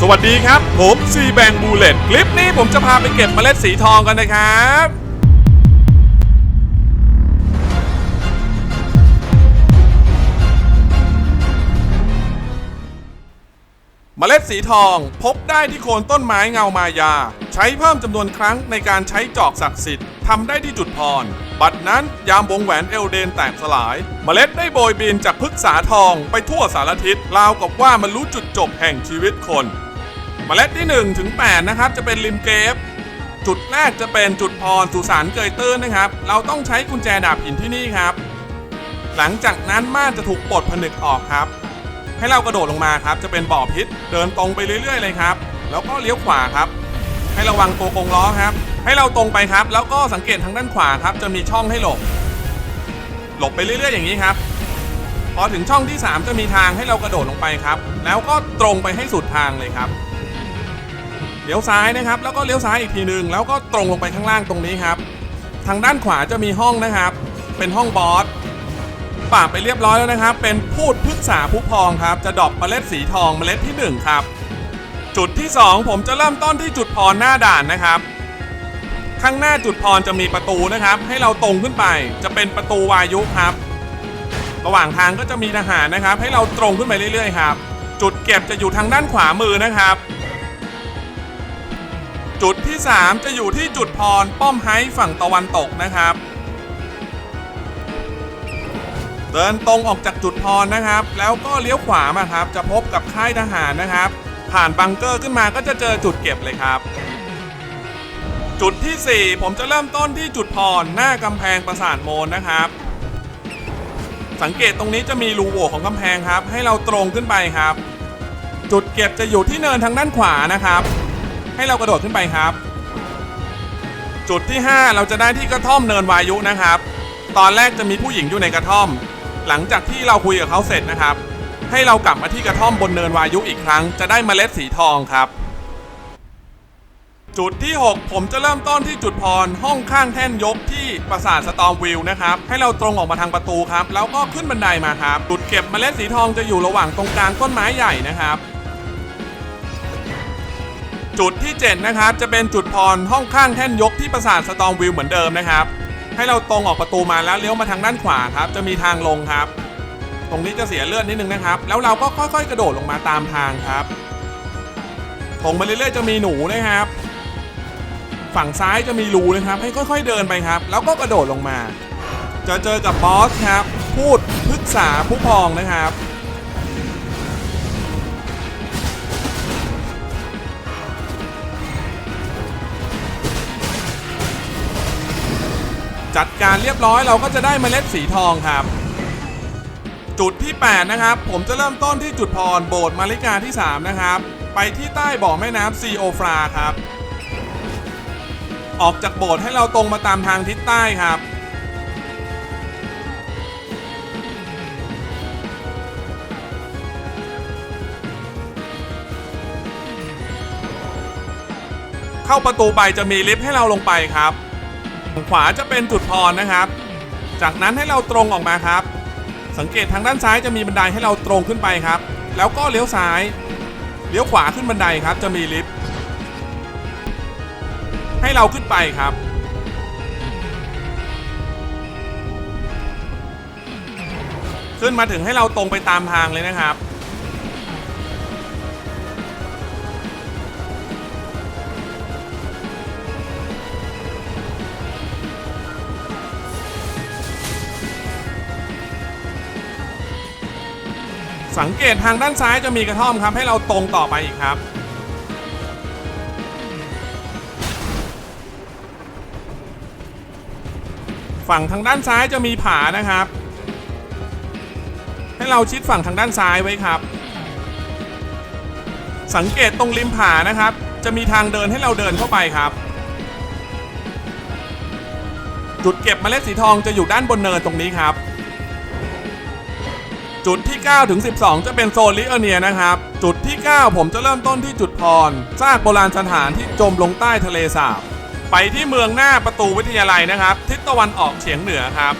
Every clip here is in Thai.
สวัสดีครับ ผมซีแบงบูเลตคลิปนี้ผมจะพาไปเก็บเมล็ดสีทองกันนะครับเมล็ดสีทองพบได้ที่โคนต้นไม้เงามายา ใช้เพิ่มจำนวนครั้งในการใช้จอกศักดิ์สิทธิ์ทำได้ที่จุดพร บัดนั้นยามวงแหวนเอลเดนแตกสลายเมล็ดได้โบยบินจากพฤกษาทองไปทั่วสารทิศราวกับว่ามันรู้จุดจบแห่งชีวิตคน เมล็ดที่1ถึง8นะครับจะเป็นริมเกฟจุดแรกจะเป็นจุดพรสุสานเกยตื้นนะครับ เราต้องใช้กุญแจดาบหินที่นี่ครับ หลังจากนั้นม่านจะถูกปลดผนึกออกครับ ให้เรากระโดดลงมาครับจะเป็นบ่อพิษ เดินตรงไปเรื่อยๆเลยครับ แล้วก็เลี้ยวขวาครับ ให้ระวังตัวกงล้อครับ ให้เราตรงไปครับ แล้วก็สังเกตทางด้านขวาครับ จะมีช่องให้หลบ หลบไปเรื่อยๆ อย่างนี้ครับ พอถึงช่องที่ 3 จะมีทางให้เรากระโดดลงไปครับ แล้วก็ตรงไปให้สุดทางเลยครับ เลี้ยวซ้ายนะครับ แล้วก็เลี้ยวซ้ายอีกทีหนึ่งแล้วก็ตรงลงไปข้างล่างตรงนี้ครับ ทางด้านขวาจะมีห้องนะครับ เป็นห้องบอสปราไปเรียบร้อยแล้วนะครับ เป็นพูดพฤกษาผู้พองครับ จะดรอปเมล็ดสีทองเมล็ดที่ 1 ครับ จุดที่ 2 ผมจะเริ่มต้นที่จุดพรหน้าด่านนะครับ ข้างหน้าจุดพรจะมีประตูนะครับ ให้เราตรงขึ้นไป จะเป็นประตูวายุครับ ระหว่างทางก็จะมีทหารนะครับ ให้เราตรงขึ้นไปเรื่อยๆครับ จุดเก็บจะอยู่ทางด้านขวามือนะครับ จุดที่ 3 จะอยู่ที่จุดพรป้อมไฮฝั่งตะวันตกนะครับ เดินตรงออกจากจุดพรนะครับ แล้วก็เลี้ยวขวามาครับ จะพบกับค่ายทหารนะครับ ผ่านบังเกอร์ขึ้นมาก็จะเจอจุดเก็บเลยครับ จุดที่ 4 ผมจะเริ่มต้นที่จุดพรหน้ากำแพงปราสาทโมนนะครับ สังเกตตรงนี้จะมีรูโหว่ของกำแพงครับ ให้เราตรงขึ้นไปครับ จุดเก็บจะอยู่ที่เนินทางด้านขวานะครับ ให้เรากระโดดขึ้นไปครับ จุดที่ 5 เราจะได้ที่กระท่อมเนินวายุนะครับ ตอนแรกจะมีผู้หญิงอยู่ในกระท่อม หลังจากที่เราคุยกับเขาเสร็จนะครับ ให้เรากลับมาที่กระท่อมบนเนินวายุอีกครั้ง จะได้เมล็ดสีทองครับ จุดที่ 6 ผมจะเริ่มต้นที่จุดพรห้องข้างแท่นยกที่ปราสาทสตอมวิวนะครับ ให้เราตรงออกมาทางประตูครับ แล้วก็ขึ้นบันไดมาครับ จุดเก็บเมล็ดสีทองจะอยู่ระหว่างตรงกลางต้นไม้ใหญ่นะครับ จุดที่ 7 นะครับ จะเป็นจุดพรห้องข้างแท่นยกที่ปราสาทสตอมวิวเหมือนเดิมนะครับ ให้เราตรงออกประตูมาแล้วเลี้ยวมาทางด้านขวาครับ จะมีทางลงครับ ตรงนี้จะเสียเลือดนิดนึงนะครับ แล้วเราก็ค่อยๆ กระโดดลงมาตามทางครับตรงไปเรื่อยๆจะมีหนูนะครับ ฝั่งซ้ายจะมีรูนะครับ ให้ค่อย ๆ เดินไปครับ แล้วก็กระโดดลงมา จะเจอกับบอสครับ พูดพฤกษาผู้พองนะครับ จัดการเรียบร้อยเราก็จะได้เมล็ดสีทองครับ จุดที่ 8 นะครับ ผมจะเริ่มต้นที่จุดพรโบสถ์มาริกาที่ 3 นะครับ ไปที่ใต้บ่อแม่น้ำซีโอฟราครับ ออกจากโบสถ์ให้เราตรงมาตามทางทิศใต้ครับเข้าประตูไปจะมีลิฟต์ให้เราลงไปครับ ขวาจะเป็นจุดพรนะครับ จากนั้นให้เราตรงออกมาครับ สังเกตทางด้านซ้ายจะมีบันไดให้เราตรงขึ้นไปครับ แล้วก็เลี้ยวซ้าย เลี้ยวขวาขึ้นบันไดครับ จะมีลิฟต์ ให้เราขึ้นไปครับ ขึ้นมาถึงให้เราตรงไปตามทางเลยนะครับ สังเกตทางด้านซ้ายจะมีกระท่อมครับ ให้เราตรงต่อไปอีกครับฝั่งทางด้านซ้ายจะมีผานะครับ ให้เราชิดฝั่งทางด้านซ้ายไว้ครับ สังเกตตรงริมผานะครับ จะมีทางเดินให้เราเดินเข้าไปครับ จุดเก็บเมล็ดสีทองจะอยู่ด้านบนเนินตรงนี้ครับ 9 ถึง 12 จะเป็นโซนลิเอเนียนะครับ จุดที่ 9 ผมจะเริ่มต้นที่จุดพรซากโบราณสถานที่จมลงใต้ทะเลสาบ ไปที่เมืองหน้าประตูวิทยาลัยนะครับ ทิศตะวันออกเฉียงเหนือครับ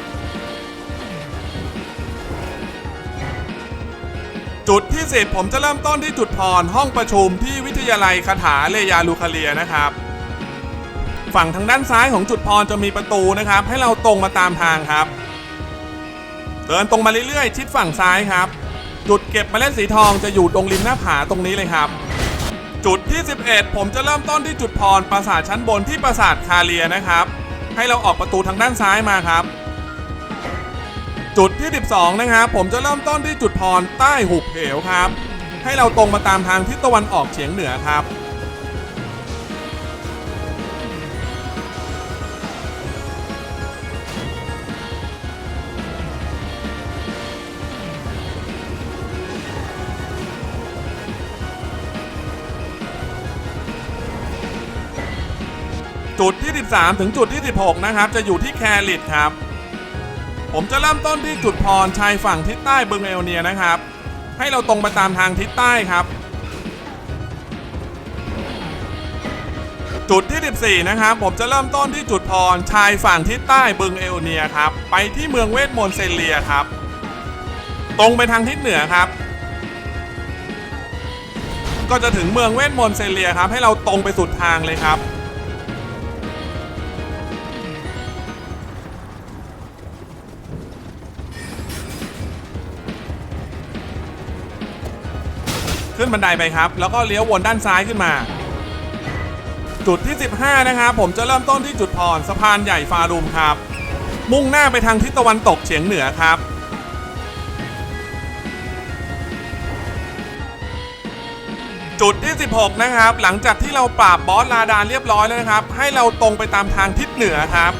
จุดที่ 10 ผมจะเริ่มต้นที่จุดพรห้องประชุมที่วิทยาลัยคาถาเลยาลูคาเลียนะครับ ฝั่งทางด้านซ้ายของจุดพรจะมีประตูนะครับ ให้เราตรงมาตามทางครับ เดินตรงมาเรื่อยๆ ชิดฝั่งซ้ายครับ จุดเก็บเมล็ดสีทองจะอยู่ตรงริมหน้าผาตรงนี้เลยครับ จุดที่ 11 ผมจะเริ่มต้นที่จุดพรปราสาทชั้นบนที่ปราสาทคาเลียนะครับ ให้เราออกประตูทางด้านซ้ายมาครับ จุดที่ 12 นะครับผมจะเริ่มต้นที่จุดพรใต้หุบเหวครับ ให้เราตรงมาตามทางทิศตะวันออกเฉียงเหนือครับ จุดที่ 13 ถึงจุดที่ 16 นะครับ จะอยู่ที่แคริตครับ ผมจะเริ่มต้นที่จุดพรชายฝั่งทิศใต้เบิงเอลเนียนะครับ ให้เราตรงไปตามทางทิศใต้ครับ จุดที่ 14 นะครับ ผมจะเริ่มต้นที่จุดพรชายฝั่งทิศใต้เบิงเอลเนียครับ ไปที่เมืองเวทมนต์เซเลียครับ ตรงไปทางทิศเหนือครับก็จะถึงเมืองเวทมนต์เซเลียครับ ให้เราตรงไปสุดทางเลยครับ ขึ้นบันไดไปครับ แล้วก็เลี้ยววนด้านซ้ายขึ้นมา จุดที่ 15 นะครับ ผมจะเริ่มต้นที่จุดพรสะพานใหญ่ฟารุมครับ มุ่งหน้าไปทางทิศตะวันตกเฉียงเหนือครับ จุดที่ 16 นะครับ หลังจากที่เราปราบบอสลาดานเรียบร้อยแล้วนะครับ ให้เราตรงไปตามทางทิศเหนือครับ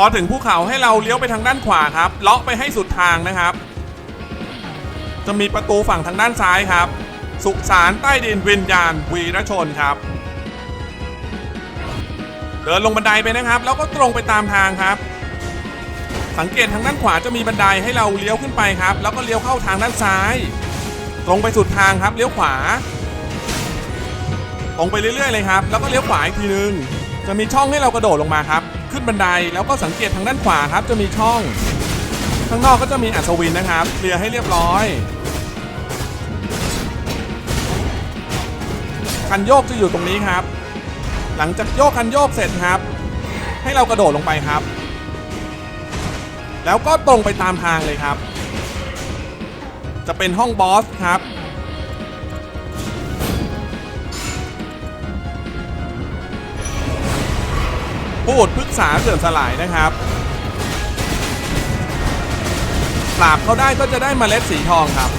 พอถึงภูเขาให้เราเลี้ยวไปทางด้านขวาครับเลาะไปให้สุดทางนะครับ จะมีประตูฝั่งทางด้านซ้ายครับ สุสานใต้ดินวิญญาณวีรชนครับ เดินลงบันไดไปนะครับ แล้วก็ตรงไปตามทางครับ สังเกตทางด้านขวาจะมีบันไดให้เราเลี้ยวขึ้นไปครับ แล้วก็เลี้ยวเข้าทางด้านซ้าย ตรงไปสุดทางครับเลี้ยวขวา ตรงไปเรื่อยๆเลยครับ แล้วก็เลี้ยวขวาอีกทีนึงจะมีช่องให้เรากระโดดลงมาครับ ขึ้นบันไดแล้วก็สังเกตทางด้านขวาครับจะมีช่อง ข้างนอกก็จะมีอัศวินนะครับเคลียร์ให้เรียบร้อยคันโยกจะอยู่ตรงนี้ครับ หลังจากโยกคันโยกเสร็จครับ ให้เรากระโดดลงไปครับ แล้วก็ตรงไปตามทางเลยครับ จะเป็นห้องบอสครับ พูดพึกษาเสื่อมสลายนะครับปราบเขาได้ก็จะได้มเมล็ดสีทองครับ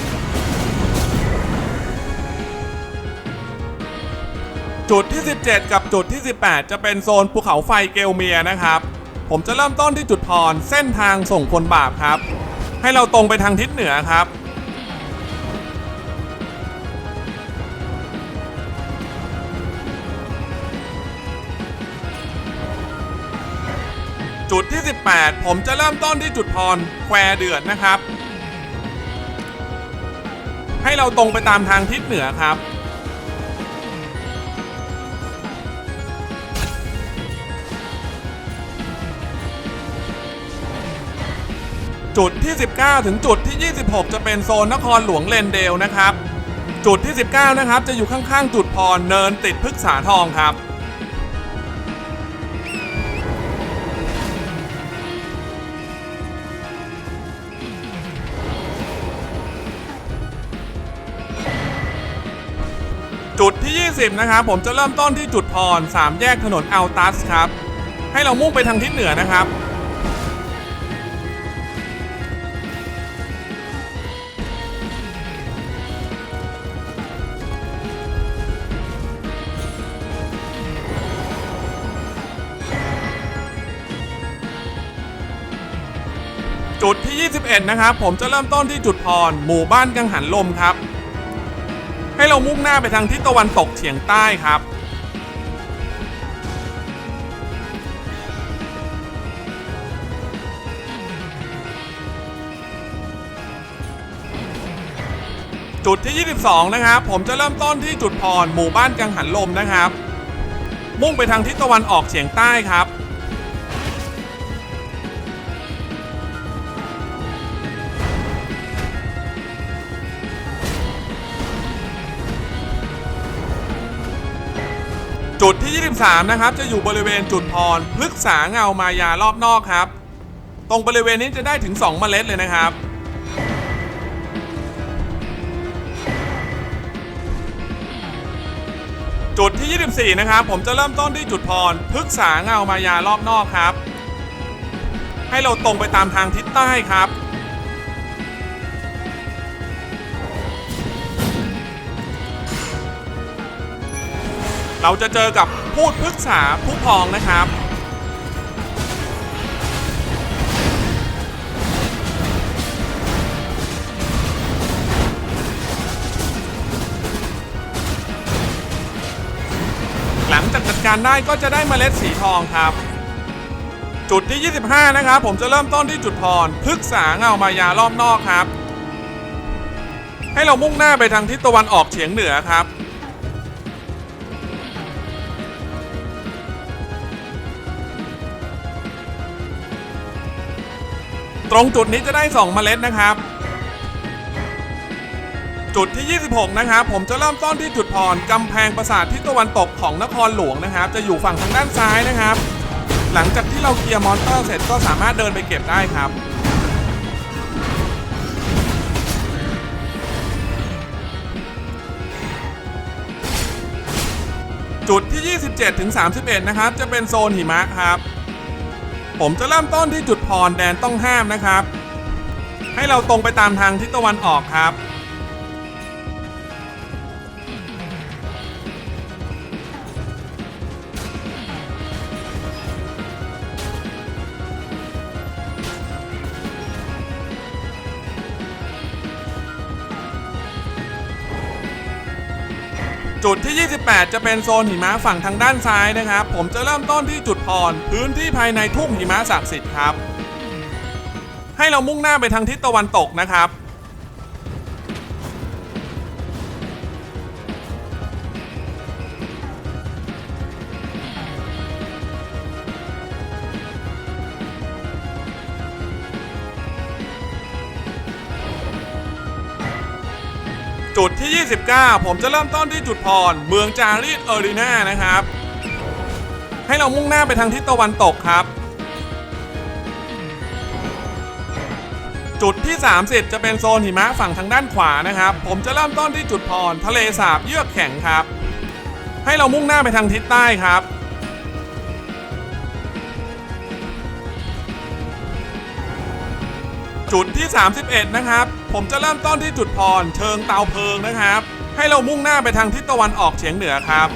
จุดที่ 17 กับจุดที่ 18 จะเป็นโซนภูเขาไฟเกลเมียนะครับ ผมจะเริ่มต้นที่จุดพรเส้นทางส่งคนบาปครับ ให้เราตรงไปทางทิศเหนือครับ จุดที่ 18 ผมจะเริ่มต้นที่จุดพรแควเดือดนะครับ ให้เราตรงไปตามทางทิศเหนือครับ จุดที่ 19 ถึงจุดที่ 26 จะเป็นโซนนครหลวงเลนเดลนะครับ จุดที่ 19 นะครับ จะอยู่ข้างๆ จุดพรเนินติดพฤกษาทองครับ 20 นะครับผมจะเริ่มต้นที่จุดพรสามแยกถนนอัลตัสครับ ให้เรามุ่งไปทางทิศเหนือนะครับ จุดที่ 21 นะครับผมจะเริ่มต้นที่จุดพร หมู่บ้านกังหันลมครับ เรามุ่งหน้าไปทางทิศตะวันตกเฉียงใต้ครับ จุดที่ 22 นะครับ ผมจะเริ่มต้นที่จุดพรหมู่บ้านกังหันลมนะครับ มุ่งไปทางทิศตะวันออกเฉียงใต้ครับ 3 นะครับ จะอยู่บริเวณจุดพรพฤกษาเงามายารอบนอกครับ ตรงบริเวณนี้จะได้ถึง 2 เมล็ดเลยนะครับ จุดที่ 24 นะครับ ผมจะเริ่มต้นที่จุดพรพฤกษาเงามายารอบนอกครับ ให้เราตรงไปตามทางทิศใต้ครับ เราจะเจอกับพูดพฤกษาผู้พองนะครับ หลังจากจัดการได้ก็จะได้เมล็ดสีทองครับ จุดที่ 25 นะครับ ผมจะเริ่มต้นที่จุดพรพฤกษาเงามายารอบนอกครับ ให้เรามุ่งหน้าไปทางทิศตะวันออกเฉียงเหนือครับ ตรงจุดนี้จะได้ 2 เมล็ดนะครับ จุดที่ 26 นะครับ ผมจะเริ่มต้นที่จุดพรกำแพงปราสาททิศตะวันตกของนครหลวงนะครับ จะอยู่ฝั่งทางด้านซ้ายนะครับ หลังจากที่เราเคลียร์มอนเตอร์เสร็จก็สามารถเดินไปเก็บได้ครับจุดที่ 27 ถึง 31 นะครับ จะเป็นโซนหิมะครับ ผมจะเริ่มต้นที่จุดพรแดนต้องห้ามนะครับ ให้เราตรงไปตามทางทิศตะวันออกครับ จุดที่ 28 จะเป็นโซนหิมะฝั่งทางด้านซ้ายนะครับ ผมจะเริ่มต้นที่จุดพรพื้นที่ภายในทุ่งหิมะศักดิ์สิทธิ์ครับ ให้เรามุ่งหน้าไปทางทิศตะวันตกนะครับ จุดที่ 29 ผมจะเริ่มต้นที่จุดพร เมืองจารีตเออรีนานะครับ ให้เรามุ่งหน้าไปทางทิศตะวันตกครับ จุดที่ 30 จะเป็นโซนหิมะฝั่งทางด้านขวานะครับ ผมจะเริ่มต้นที่จุดพร ทะเลสาบเยือกแข็งครับ ให้เรามุ่งหน้าไปทางทิศใต้ครับจุดที่ 31 นะครับ ผมจะเริ่มต้นที่จุดพรเชิงเตาเพลิงนะครับ ให้เรามุ่งหน้าไปทางทิศตะวันออกเฉียงเหนือครับ